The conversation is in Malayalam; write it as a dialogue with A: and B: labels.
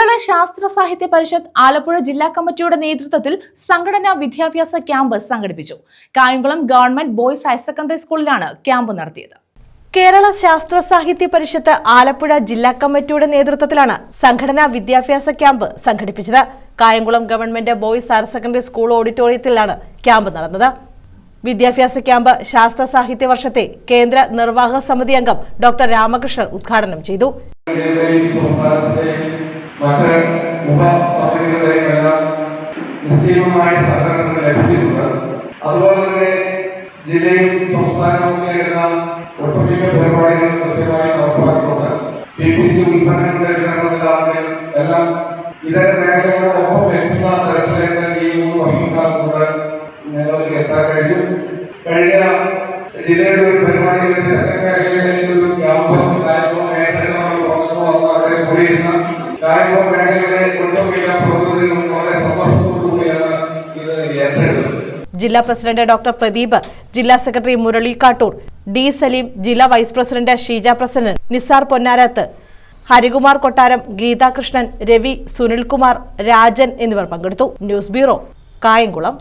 A: കേരള ശാസ്ത്ര സാഹിത്യ പരിഷത്ത് ആലപ്പുഴ ജില്ലാ കമ്മിറ്റിയുടെ നേതൃത്വത്തിൽ സംഘടനാ വിദ്യാഭ്യാസ ക്യാമ്പ് സംഘടിപ്പിച്ചു. Kayamkulam government boys higher secondary സ്കൂളിലാണ് ക്യാമ്പ് നടത്തിയത്. കേരള ശാസ്ത്ര സാഹിത്യ പരിഷത്ത് ആലപ്പുഴ ജില്ലാ കമ്മിറ്റിയുടെ നേതൃത്വത്തിലാണ് സംഘടനാ വിദ്യാഭ്യാസ ക്യാമ്പ് സംഘടിപ്പിച്ചത്. Kayamkulam government boys higher secondary school ഓഡിറ്റോറിയത്തിലാണ് ക്യാമ്പ് നടന്നത്. വിദ്യാഭ്യാസ ക്യാമ്പ് ശാസ്ത്ര സാഹിത്യ വർഷത്തെ കേന്ദ്ര നിർവാഹക സമിതി അംഗം ഡോക്ടർ രാമകൃഷ്ണൻ ഉദ്ഘാടനം ചെയ്തു.
B: മറ്റ് ഉപസമിതികളുടെയും എല്ലാം നിശ്ചയമായ സഹകരണം ലഭിക്കുന്നുണ്ട്. അതുപോലെ തന്നെ ജില്ലയും സംസ്ഥാനവും നേരിടുന്ന ഒട്ടുമിക്ക പരിപാടികളും കൃത്യമായി നടപ്പാക്കുന്നുണ്ട്. പി പി സി ഉൽപ്പന്നങ്ങളുടെ വിതരണത്തിലാണെങ്കിൽ എല്ലാം ഇതര മേഖലകളോടൊപ്പം എത്തുന്ന തരത്തിലേക്ക് ഈ മൂന്ന് വർഷക്കാലം കൂടെ ഞങ്ങൾക്ക് എത്താൻ കഴിഞ്ഞു. കഴിഞ്ഞ ജില്ലയുടെ ഒരു പരിപാടിയിൽ തെക്കൻ മേഖലകളിൽ ഒരു ഗ്രാമം കായംകുളം മേഖലകളോട് തുറന്നു വന്ന് അവിടെ കൂടിയിരുന്ന കായംകുളം ഏറ്റെടുത്തത്.
A: ജില്ലാ പ്രസിഡന്റ് ഡോക്ടർ പ്രദീപ് ജില്ലാ സെക്രട്ടറി മുരളി കാട്ടൂർ ഡി സലീം ജില്ലാ വൈസ് പ്രസിഡന്റ് ഷീജ പ്രസന്നൻ നിസാർ പൊന്നാരത്ത് ഹരികുമാർ കൊട്ടാരം ഗീതാകൃഷ്ണൻ രവി സുനിൽകുമാർ രാജൻ എന്നിവർ പങ്കെടുത്തു. News bureau Kayamkulam.